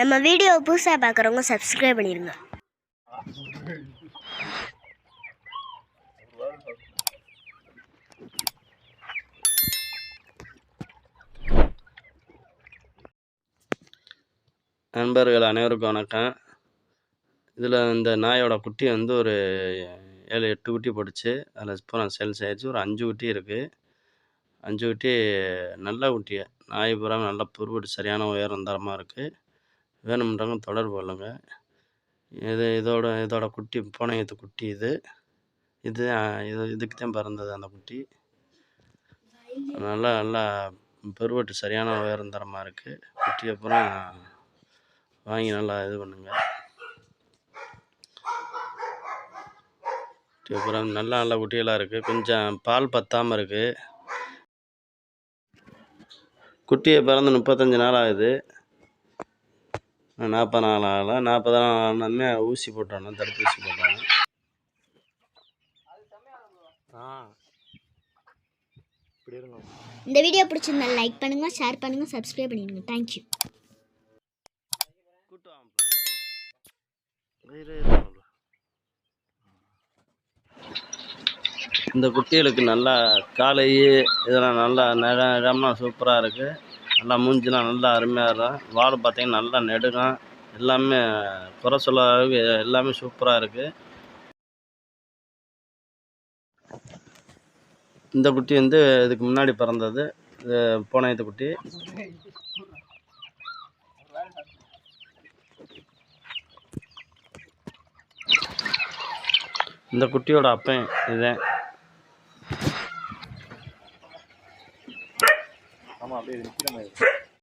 நம்ம வீடியோ புதுசாக பார்க்குறவங்க சப்ஸ்கிரைப் பண்ணிடுங்க நண்பர்கள் அனைவருக்கும் வணக்கம். இதில் இந்த நாயோட குட்டி வந்து ஒரு ஏழு எட்டு குட்டி போட்டுச்சு. அதில் பூரா சேல்ஸ் ஆயிடுச்சு. ஒரு அஞ்சு குட்டி இருக்குது அஞ்சு குட்டி நல்ல குட்டியை நாய் பூரா நல்ல புருவட்டு சரியான உயரம் தரமாக இருக்குது வேணும்ன்றவங்க தொடர்பு கொள்ளுங்க. இது இதோட இதோட குட்டி பூனையத்து குட்டி இது. இது இது இதுக்கு தான் பிறந்தது அந்த குட்டி. நல்லா நல்லா பெருவட்டு சரியான உயரம் தரமாக இருக்குது குட்டி அப்புறம் வாங்கி நல்லா இது பண்ணுங்க. குட்டி அப்புறம் நல்ல நல்ல குட்டிகளாக இருக்குது கொஞ்சம் பால் பத்தாமல் இருக்குது குட்டியை பிறந்து முப்பத்தஞ்சு நாள் ஆகுது. நாற்பது நாள் ஆகல நாற்பது நாள் ஆனோடனே ஊசி போட்டோம் தடுப்பூசி இருங்க. இந்த வீடியோ பிடிச்சிருந்தா லைக் பண்ணுங்கள் ஷேர் பண்ணுங்கள் சப்ஸ்கிரைப் பண்ணிடுங்க. தேங்க்யூ. இந்த குட்டிகளுக்கு நல்லா காலை இதெல்லாம் நல்லா நக நகமாக சூப்பராக இருக்குது நல்லா மூஞ்சிலாம் நல்லா அருமையாக இருக்கும். வால் பார்த்தீங்கன்னா நல்லா நெடுகம். எல்லாமே குறை சொல்ல எல்லாமே சூப்பராக இருக்குது இந்த குட்டி வந்து இதுக்கு முன்னாடி பிறந்தது. இது பூனையத்து குட்டி. இந்த குட்டியோட அப்பன் இதுதான் Vamos lá, beijo, mentira mesmo.